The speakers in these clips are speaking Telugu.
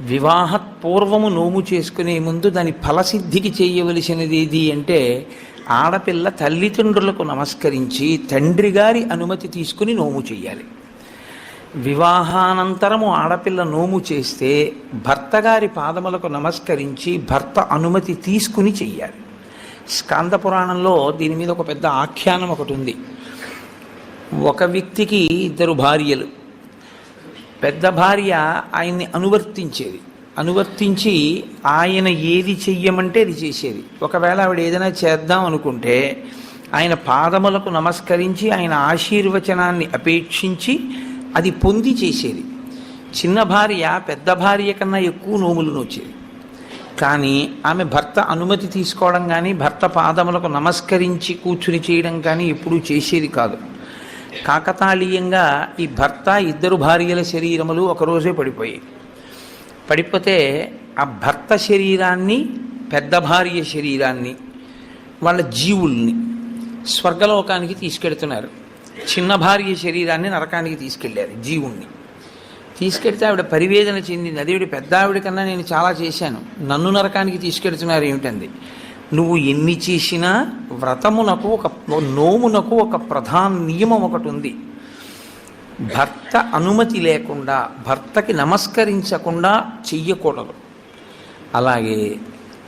వివాహపూర్వము నోము చేసుకునే ముందు దాని ఫలసిద్ధికి చేయవలసినది ఏది అంటే ఆడపిల్ల తల్లిదండ్రులకు నమస్కరించి తండ్రి గారి అనుమతి తీసుకుని నోము చేయాలి వివాహానంతరము ఆడపిల్ల నోము చేస్తే భర్త గారి పాదములకు నమస్కరించి భర్త అనుమతి తీసుకుని చెయ్యాలి. స్కాంద పురాణంలో దీని మీద ఒక పెద్ద ఆఖ్యానం ఒకటి ఉంది. ఒక వ్యక్తికి ఇద్దరు భార్యలు. పెద్ద భార్య ఆయన్ని అనువర్తించేది. అనువర్తించి ఆయన ఏది చెయ్యమంటే అది చేసేది. ఒకవేళ ఆవిడ ఏదైనా చేద్దాం అనుకుంటే ఆయన పాదములకు నమస్కరించి ఆయన ఆశీర్వచనాన్ని అపేక్షించి అది పొంది చేసేది. చిన్న భార్య పెద్ద భార్య కన్నా ఎక్కువ నోములు నోచేది. కానీ ఆమె భర్త అనుమతి తీసుకోవడం కానీ భర్త పాదములకు నమస్కరించి కూర్చుని చేయడం కానీ ఎప్పుడూ చేసేది కాదు. కాకతాళీయంగా ఈ భర్త ఇద్దరు భార్యల శరీరములు ఒకరోజే పడిపోయాయి. పడిపోతే ఆ భర్త శరీరాన్ని పెద్ద భార్య శరీరాన్ని వాళ్ళ జీవుల్ని స్వర్గలోకానికి తీసుకెళ్తున్నారు. చిన్న భార్య శరీరాన్ని నరకానికి తీసుకెళ్ళారు జీవుణ్ణి. తీసుకెడితే ఆవిడ పరివేదన చెందింది. అదేవిడ పెద్ద ఆవిడ కన్నా నేను చాలా చేశాను. నన్ను నరకానికి తీసుకెడుతున్నారు ఏమిటంది? నువ్వు ఎన్ని చేసినా వ్రతమునకు ఒక నోమునకు ఒక ప్రధాన నియమం ఒకటి ఉంది. భర్త అనుమతి లేకుండా భర్తకి నమస్కరించకుండా చెయ్యకూడదు. అలాగే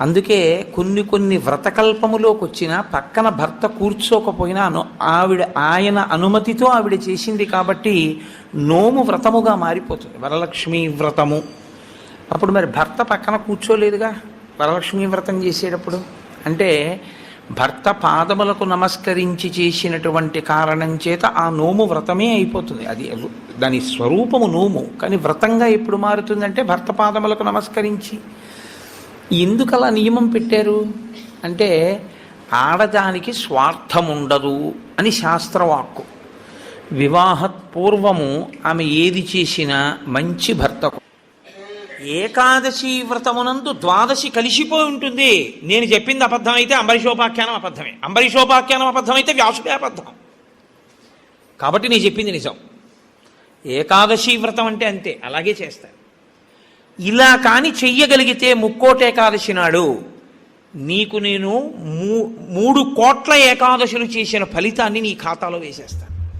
అందుకే కొన్ని కొన్ని వ్రతకల్పములోకి వచ్చిన పక్కన భర్త కూర్చోకపోయినా ఆవిడ ఆయన అనుమతితో ఆవిడ చేసింది కాబట్టి నోము వ్రతముగా మారిపోతుంది. వరలక్ష్మి వ్రతము. అప్పుడు మరి భర్త పక్కన కూర్చోలేదుగా? వరలక్ష్మి వ్రతం చేసేటప్పుడు? అంటే భర్త పాదములకు నమస్కరించి చేసినటువంటి కారణం చేత ఆ నోము వ్రతమే అయిపోతుంది. అది దాని స్వరూపము నోము. కానీ వ్రతంగా ఎప్పుడు మారుతుందంటే భర్త పాదములకు నమస్కరించి. ఎందుకు అలా నియమం పెట్టారు? అంటే ఆడదానికి స్వార్థం ఉండదు అని శాస్త్రవాక్కు. వివాహ పూర్వము ఆమె ఏది చేసినా మంచి భర్తకు ఏకాదశి వ్రతమునందు ద్వాదశి కలిసిపోయి ఉంటుంది. నేను చెప్పింది అబద్ధం అయితే అంబరీషోపాఖ్యానం అబద్ధమే. అంబరీషోపాఖ్యానం అబద్ధం అయితే వ్యాసుడే అబద్ధం. కాబట్టి నేను చెప్పింది నిజం. ఏకాదశి వ్రతం అంటే అంతే అలాగే చేస్తారు. ఇలా కాని చెయ్యగలిగితే ముక్కోట ఏకాదశి నాడు నీకు నేను మూ మూడు కోట్ల ఏకాదశులు చేసిన ఫలితాన్ని నీ ఖాతాలో వేసేస్తాను.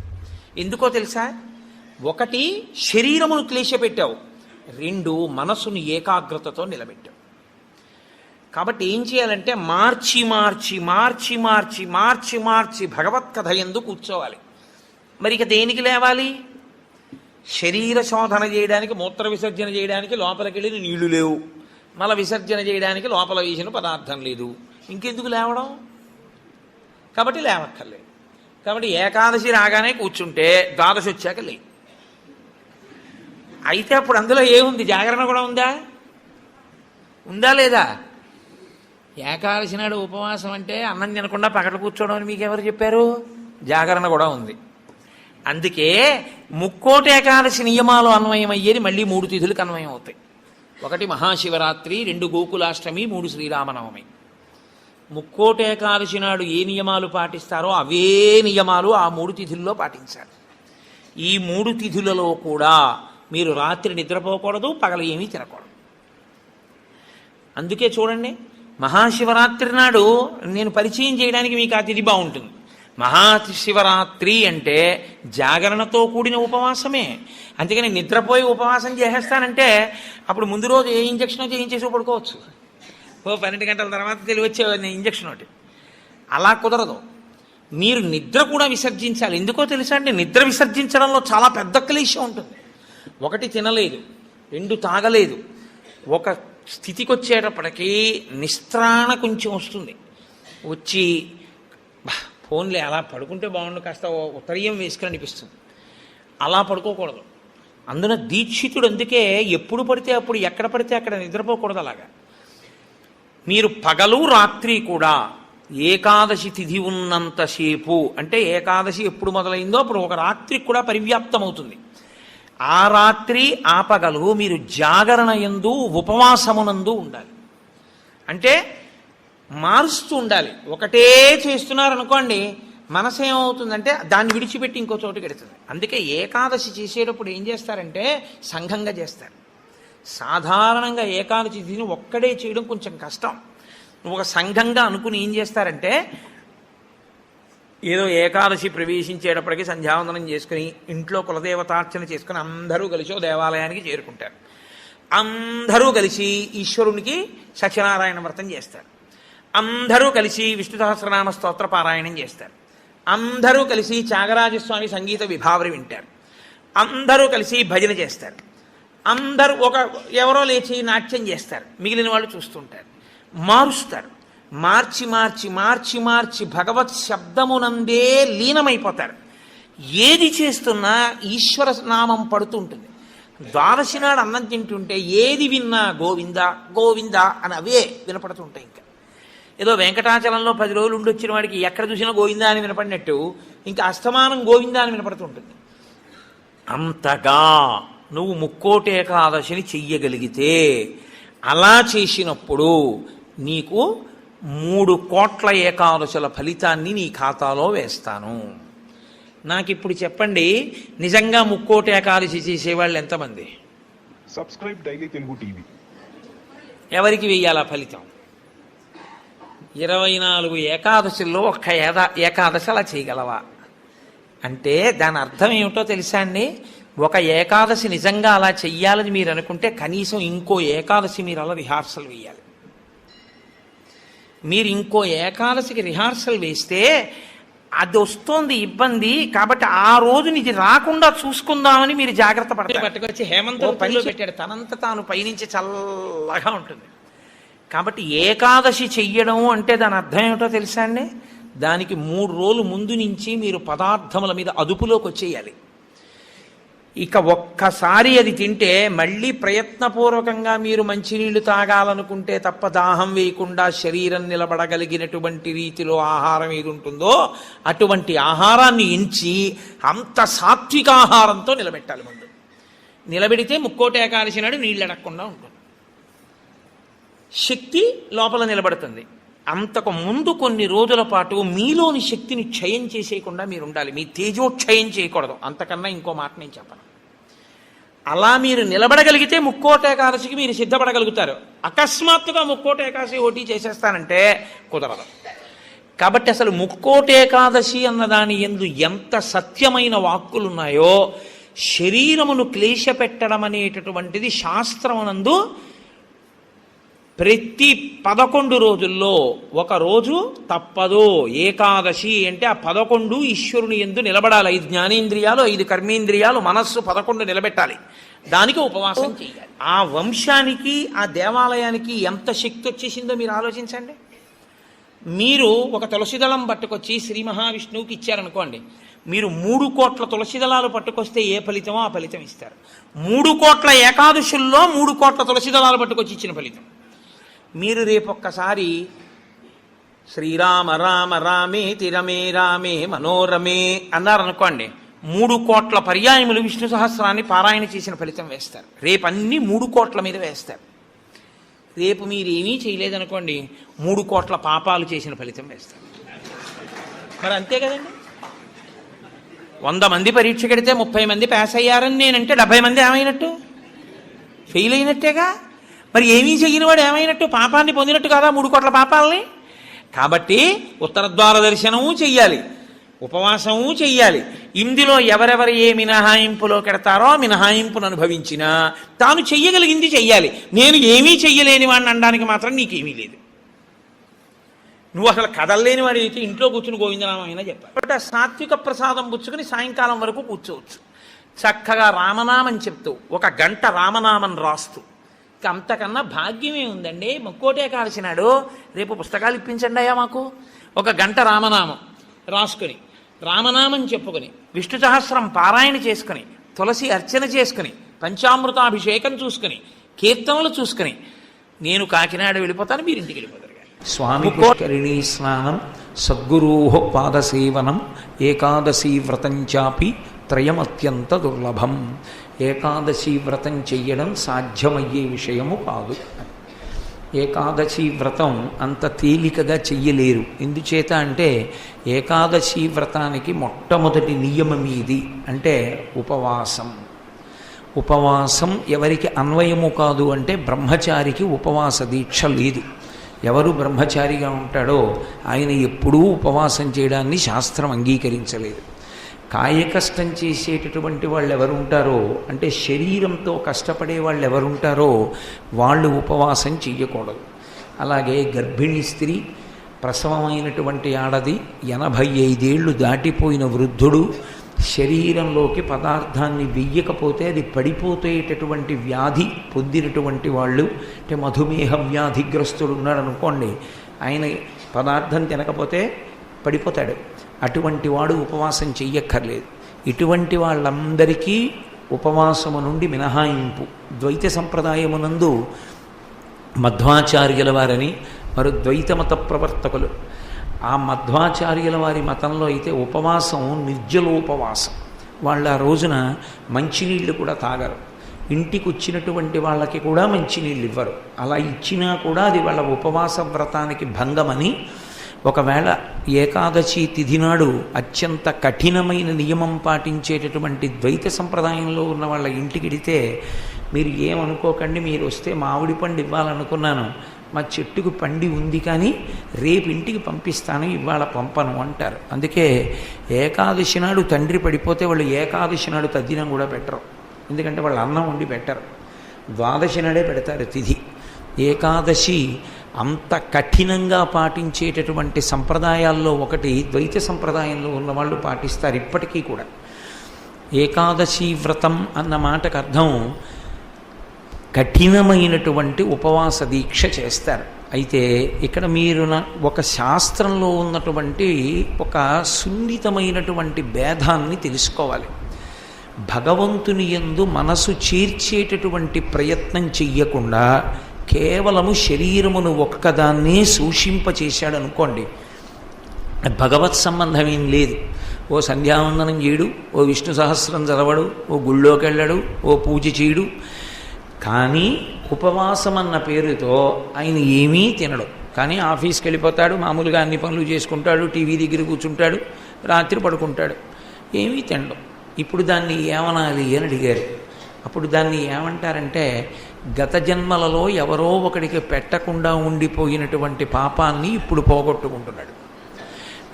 ఎందుకో తెలుసా? ఒకటి శరీరమును క్లేశపెట్టావు. రెండు మనసును ఏకాగ్రతతో నిలబెట్టాం. కాబట్టి ఏం చేయాలంటే మార్చి మార్చి మార్చి మార్చి మార్చి మార్చి భగవత్ కథ ఎందు కూర్చోవాలి. మరి ఇక దేనికి లేవాలి? శరీర శోధన చేయడానికి మూత్ర విసర్జన చేయడానికి లోపలికి వెళ్ళిన నీళ్ళు లేవు. మల విసర్జన చేయడానికి లోపల వేసిన పదార్థం లేదు. ఇంకెందుకు లేవడం? కాబట్టి లేవక్కర్లేదు. కాబట్టి ఏకాదశి రాగానే కూర్చుంటే ద్వాదశి వచ్చాక లేదు అయితే అప్పుడు అందులో ఏముంది? జాగరణ కూడా ఉందా? ఉందా లేదా? ఏకాదశి నాడు ఉపవాసం అంటే అన్నం తినకుండా పగట కూర్చోవడం అని మీకు ఎవరు చెప్పారు? జాగరణ కూడా ఉంది. అందుకే ముక్కోటి ఏకాదశి నియమాలు అన్వయమయ్యేది మళ్ళీ మూడు తిథులకు అన్వయం అవుతాయి ఒకటి మహాశివరాత్రి రెండు గోకులాష్టమి మూడు శ్రీరామనవమి. ముక్కోటి ఏకాదశి నాడు ఏ నియమాలు పాటిస్తారో అవే నియమాలు ఆ మూడు తిథుల్లో పాటించాలి. ఈ మూడు తిథులలో కూడా మీరు రాత్రి నిద్రపోకూడదు పగల ఏమీ తినకూడదు. అందుకే చూడండి మహాశివరాత్రి నాడు నేను పరిచయం చేయడానికి మీకు ఆ తిథి బాగుంటుంది. మహాశివరాత్రి అంటే జాగరణతో కూడిన ఉపవాసమే. అందుకని నిద్రపోయి ఉపవాసం చేసేస్తానంటే అప్పుడు ముందు రోజు ఏ ఇంజక్షన్ చేయించేసి పడుకోవచ్చు. ఓ పన్నెండు గంటల తర్వాత తెలివి వచ్చే ఇంజక్షన్ ఒకటి. అలా కుదరదు. మీరు నిద్ర కూడా విసర్జించాలి. ఎందుకో తెలుసా అండి? నిద్ర విసర్జించడంలో చాలా పెద్ద క్లేశం ఉంటుంది. ఒకటి తినలేదు రెండు తాగలేదు. ఒక స్థితికి వచ్చేటప్పటికీ నిస్త్రాణ కొంచెం వస్తుంది. వచ్చి ఫోన్లే అలా పడుకుంటే బాగుండు కాస్త ఓ ఉత్తరీయం వేసుకుని అనిపిస్తుంది. అలా పడుకోకూడదు. అందున దీక్షితుడు అందుకే ఎప్పుడు పడితే అప్పుడు ఎక్కడ పడితే అక్కడ నిద్రపోకూడదు అలాగా. మీరు పగలు రాత్రి కూడా ఏకాదశి తిథి ఉన్నంతసేపు అంటే ఏకాదశి ఎప్పుడు మొదలైందో అప్పుడు ఒక రాత్రికి కూడా పరివ్యాప్తం అవుతుంది ఆ రాత్రి ఆపగలు మీరు జాగరణ ఎందు ఉపవాసమునందు ఉండాలి. అంటే మారుస్తూ ఉండాలి. ఒకటే చేస్తున్నారనుకోండి మనసు ఏమవుతుందంటే దాన్ని విడిచిపెట్టి ఇంకో చోటుకి వెడుతుంది అందుకే ఏకాదశి చేసేటప్పుడు ఏం చేస్తారంటే సంఘంగా చేస్తారు. సాధారణంగా ఏకాదశి తిథిని ఒక్కడే చేయడం కొంచెం కష్టం. నువ్వు ఒక సంఘంగా అనుకుని ఏం చేస్తారంటే ఏదో ఏకాదశి ప్రవేశించేటప్పటికి సంధ్యావందనం చేసుకుని ఇంట్లో కులదేవతార్చన చేసుకుని అందరూ కలిసి ఓ దేవాలయానికి చేరుకుంటారు. అందరూ కలిసి ఈశ్వరునికి సత్యనారాయణ వ్రతం చేస్తారు. అందరూ కలిసి విష్ణు సహస్రనామ స్తోత్ర పారాయణం చేస్తారు. అందరూ కలిసి త్యాగరాజస్వామి సంగీత విభావరి వింటారు. అందరూ కలిసి భజన చేస్తారు. అందరూ ఒక ఎవరో లేచి నాట్యం చేస్తారు. మిగిలిన వాళ్ళు చూస్తుంటారు. మారుస్తారు. మార్చి మార్చి మార్చి మార్చి భగవత్ శబ్దమునందే లీనమైపోతారు. ఏది చేస్తున్నా ఈశ్వర నామం పడుతుంటుంది. ద్వాదశి నాడు అన్నం తింటుంటే ఏది విన్నా గోవింద గోవింద అని అవే వినపడుతుంటాయి ఇంకా. ఏదో వెంకటాచలంలో పది రోజులు ఉండి వచ్చిన వాడికి ఎక్కడ చూసినా గోవిందా అని వినపడినట్టు ఇంకా అస్తమానం గోవిందా అని వినపడుతుంటుంది. అంతగా నువ్వు ముక్కోటి ఏకాదశిని చెయ్యగలిగితే అలా చేసినప్పుడు నీకు మూడు కోట్ల ఏకాదశుల ఫలితాన్ని నీ ఖాతాలో వేస్తాను. నాకు ఇప్పుడు చెప్పండి నిజంగా ముక్కోటి ఏకాదశి చేసేవాళ్ళు ఎంతమంది? Subscribe Daily Telugu TV. ఎవరికి వెయ్యాలా ఫలితం? ఇరవై నాలుగు ఏకాదశుల్లో ఒక్క ఏదా ఏకాదశి అలా చేయగలవా? అంటే దాని అర్థం ఏమిటో తెలుసా అండి? ఒక ఏకాదశి నిజంగా అలా చెయ్యాలని మీరు అనుకుంటే కనీసం ఇంకో ఏకాదశి మీరు అలా రిహార్సల్ వేయాలి. మీరు ఇంకో ఏకాదశికి రిహార్సల్ వేస్తే అది వస్తోంది ఇబ్బంది. కాబట్టి ఆ రోజుని ఇది రాకుండా చూసుకుందామని మీరు జాగ్రత్త పడతారు. పట్టుకొచ్చి హేమంత్ పనిలో పెట్టాడు. తనంత తాను పైనుంచి చల్లగా ఉంటుంది. కాబట్టి ఏకాదశి చెయ్యడం అంటే దాని అర్థం ఏమిటో తెలుసా అండి? దానికి మూడు రోజులు ముందు నుంచి మీరు పదార్థముల మీద అదుపులోకి వచ్చేయాలి. ఇక ఒక్కసారి అది తింటే మళ్ళీ ప్రయత్నపూర్వకంగా మీరు మంచినీళ్ళు తాగాలనుకుంటే తప్ప దాహం వేయకుండా శరీరం నిలబడగలిగినటువంటి రీతిలో ఆహారం ఏది ఉంటుందో అటువంటి ఆహారాన్ని ఎంచి అంత సాత్విక ఆహారంతో నిలబెట్టాలి ముందు. నిలబెడితే ముక్కోటే కాల్చినాడు నీళ్ళు అడగకుండా ఉంటుంది. శక్తి లోపల నిలబడుతుంది. అంతకు ముందు కొన్ని రోజుల పాటు మీలోని శక్తిని క్షయం చేసేయకుండా మీరు ఉండాలి. మీ తేజోక్షయం చేయకూడదు. అంతకన్నా ఇంకో మాట నేను చెప్పను. అలా మీరు నిలబడగలిగితే ముక్కోట ఏకాదశికి మీరు సిద్ధపడగలుగుతారు. అకస్మాత్తుగా ముక్కోట ఏకాదశి ఓటీ చేసేస్తానంటే కుదరదు. కాబట్టి అసలు ముక్కోట ఏకాదశి అన్నదాని ఎందు ఎంత సత్యమైన వాక్కులున్నాయో శరీరమును క్లేశపెట్టడం అనేటటువంటిది శాస్త్రమునందు ప్రతి పదకొండు రోజుల్లో ఒక రోజు తప్పదు. ఏకాదశి అంటే ఆ పదకొండు ఈశ్వరుని ఎందు నిలబడాలి. ఐదు జ్ఞానేంద్రియాలు ఐదు కర్మేంద్రియాలు మనస్సు పదకొండు నిలబెట్టాలి. దానికి ఉపవాసం చేయాలి. ఆ వంశానికి ఆ దేవాలయానికి ఎంత శక్తి వచ్చేసిందో మీరు ఆలోచించండి. మీరు ఒక తులసిదళం పట్టుకొచ్చి శ్రీ మహావిష్ణువుకి ఇచ్చారనుకోండి మీరు మూడు కోట్ల తులసిదళాలు పట్టుకొస్తే ఏ ఫలితమో ఆ ఫలితం ఇస్తారు. మూడు కోట్ల ఏకాదశుల్లో మూడు కోట్ల తులసిదళాలు పట్టుకొచ్చి ఇచ్చిన ఫలితం. మీరు రేపొక్కసారి శ్రీరామ రామ రామే తిరమే రామే మనోరమే అన్నారనుకోండి మూడు కోట్ల పర్యాయములు విష్ణు సహస్రాన్ని పారాయణ చేసిన ఫలితం వేస్తారు. రేపు అన్ని మూడు కోట్ల మీద వేస్తారు. రేపు మీరు ఏమీ చేయలేదనుకోండి మూడు కోట్ల పాపాలు చేసిన ఫలితం వేస్తారు. మరి అంతే కదండి? వంద మంది పరీక్ష కడితే ముప్పై మంది పాస్ అయ్యారని నేనంటే డెబ్బై మంది ఏమైనట్టు? ఫెయిల్ అయినట్టేగా? మరి ఏమీ చెయ్యని వాడు ఏమైనట్టు? పాపాన్ని పొందినట్టు కాదా మూడు కోట్ల పాపాలని? కాబట్టి ఉత్తర ద్వార దర్శనము చెయ్యాలి. ఉపవాసము చెయ్యాలి. ఇందులో ఎవరెవరు ఏ మినహాయింపులో కెడతారో మినహాయింపును అనుభవించినా తాను చెయ్యగలిగింది చెయ్యాలి. నేను ఏమీ చెయ్యలేని వాడిని అనడానికి మాత్రం నీకేమీ లేదు. నువ్వు అసలు కదలలేని వాడు అయితే ఇంట్లో కూర్చుని గోవిందనామైనా చెప్పాలి. బట్ ఆ సాత్విక ప్రసాదం పుచ్చుకుని సాయంకాలం వరకు కూర్చోవచ్చు. చక్కగా రామనామం చెప్తూ ఒక గంట రామనామం రాస్తూ అంతకన్నా భాగ్యమే ఉందండి. ముక్కోటే కాల్సినాడు రేపు పుస్తకాలు ఇప్పించండి అయ్యా మాకు. ఒక గంట రామనామం రాసుకుని రామనామం చెప్పుకొని విష్ణు సహస్రం పారాయణ చేసుకుని తులసి అర్చన చేసుకుని పంచామృతాభిషేకం చూసుకుని కీర్తనలు చూసుకుని నేను కాకినాడ వెళ్ళిపోతాను మీరు ఇంటికి వెళ్ళిపోతారు. స్వామి పుష్కరిణీ స్నానం సద్గురో పాదసేవనం ఏకాదశీ వ్రతం చాపి త్రయమత్యంత దుర్లభం. ఏకాదశి వ్రతం చెయ్యడం సాధ్యమయ్యే విషయము కాదు. ఏకాదశి వ్రతం అంత తేలికగా చెయ్యలేరు. ఎందుచేత అంటే ఏకాదశి వ్రతానికి మొట్టమొదటి నియమం ఇది అంటే ఉపవాసం. ఉపవాసం ఎవరికి అన్వయము కాదు అంటే బ్రహ్మచారికి ఉపవాస దీక్ష లేదు. ఎవరు బ్రహ్మచారిగా ఉంటాడో ఆయన ఎప్పుడూ ఉపవాసం చేయడాన్ని శాస్త్రం అంగీకరించలేదు. కాయకష్టం చేసేటటువంటి వాళ్ళు ఎవరు ఉంటారో అంటే శరీరంతో కష్టపడే వాళ్ళు ఎవరుంటారో వాళ్ళు ఉపవాసం చెయ్యకూడదు. అలాగే గర్భిణీ స్త్రీ ప్రసవమైనటువంటి ఆడది ఎనభై ఐదేళ్ళు దాటిపోయిన వృద్ధుడు శరీరంలోకి పదార్థాన్ని వెయ్యకపోతే అది పడిపోతేటటువంటి వ్యాధి పొందినటువంటి వాళ్ళు అంటే మధుమేహ వ్యాధిగ్రస్తుడు ఉన్నాడు అనుకోండి ఆయన పదార్థం తినకపోతే పడిపోతాడు. అటువంటి వాడు ఉపవాసం చెయ్యక్కర్లేదు. ఇటువంటి వాళ్ళందరికీ ఉపవాసము నుండి మినహాయింపు. ద్వైత సంప్రదాయమునందు మధ్వాచార్యుల వారని వారు ద్వైతమత ప్రవర్తకులు. ఆ మధ్వాచార్యుల వారి మతంలో అయితే ఉపవాసం నిర్జలోపవాసం. వాళ్ళ ఆ రోజున మంచినీళ్ళు కూడా తాగరు. ఇంటికి వచ్చినటువంటి వాళ్ళకి కూడా మంచినీళ్ళు ఇవ్వరు. అలా ఇచ్చినా కూడా అది వాళ్ళ ఉపవాస వ్రతానికి భంగమని ఒకవేళ ఏకాదశి తిథి నాడు అత్యంత కఠినమైన నియమం పాటించేటటువంటి ద్వైత సంప్రదాయంలో ఉన్న వాళ్ళ ఇంటికి వెడితే మీరు ఏమనుకోకండి మీరు వస్తే మామిడి పండు ఇవ్వాలనుకున్నాను మా చెట్టుకు పండి ఉంది కానీ రేపు ఇంటికి పంపిస్తాను ఇవాళ పంపను అంటారు. అందుకే ఏకాదశి నాడు తండ్రి పడిపోతే వాళ్ళు ఏకాదశి నాడు తద్దినం కూడా పెట్టరు. ఎందుకంటే వాళ్ళు అన్నం వండి పెట్టరు. ద్వాదశి నాడే పెడతారు తిథి. ఏకాదశి అంత కఠినంగా పాటించేటటువంటి సంప్రదాయాల్లో ఒకటి ద్వైత సంప్రదాయంలో ఉన్న వాళ్ళు పాటిస్తారు ఇప్పటికీ కూడా. ఏకాదశి వ్రతం అన్న మాటకు అర్థం కఠినమైనటువంటి ఉపవాస దీక్ష చేస్తారు. అయితే ఇక్కడ మీరు ఒక శాస్త్రంలో ఉన్నటువంటి ఒక సున్నితమైనటువంటి భేదాన్ని తెలుసుకోవాలి. భగవంతుని యందు మనసు చేర్చేటటువంటి ప్రయత్నం చెయ్యకుండా కేవలము శరీరమును ఒక్కదాన్నే సూషింపచేశాడు అనుకోండి భగవత్ సంబంధం ఏం లేదు. ఓ సంధ్యావందనం చేయడు ఓ విష్ణు సహస్రం చదవడు ఓ గుళ్ళోకి వెళ్ళడు ఓ పూజ చేయడు. కానీ ఉపవాసం అన్న పేరుతో ఆయన ఏమీ తినడు. కానీ ఆఫీస్కి వెళ్ళిపోతాడు మామూలుగా అన్ని పనులు చేసుకుంటాడు టీవీ దగ్గర కూర్చుంటాడు రాత్రి పడుకుంటాడు. ఏమీ తినడు. ఇప్పుడు దాన్ని ఏమనాలి అని అడిగారు. అప్పుడు దాన్ని ఏమంటారంటే గత జన్మలలో ఎవరో ఒకడికి పెట్టకుండా ఉండిపోయినటువంటి పాపాన్ని ఇప్పుడు పోగొట్టుకుంటున్నాడు.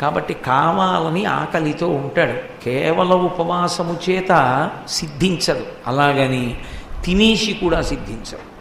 కాబట్టి కావాలని ఆకలితో ఉంటాడు. కేవలం ఉపవాసము చేత సిద్ధించదు. అలాగని తినేసి కూడా సిద్ధించదు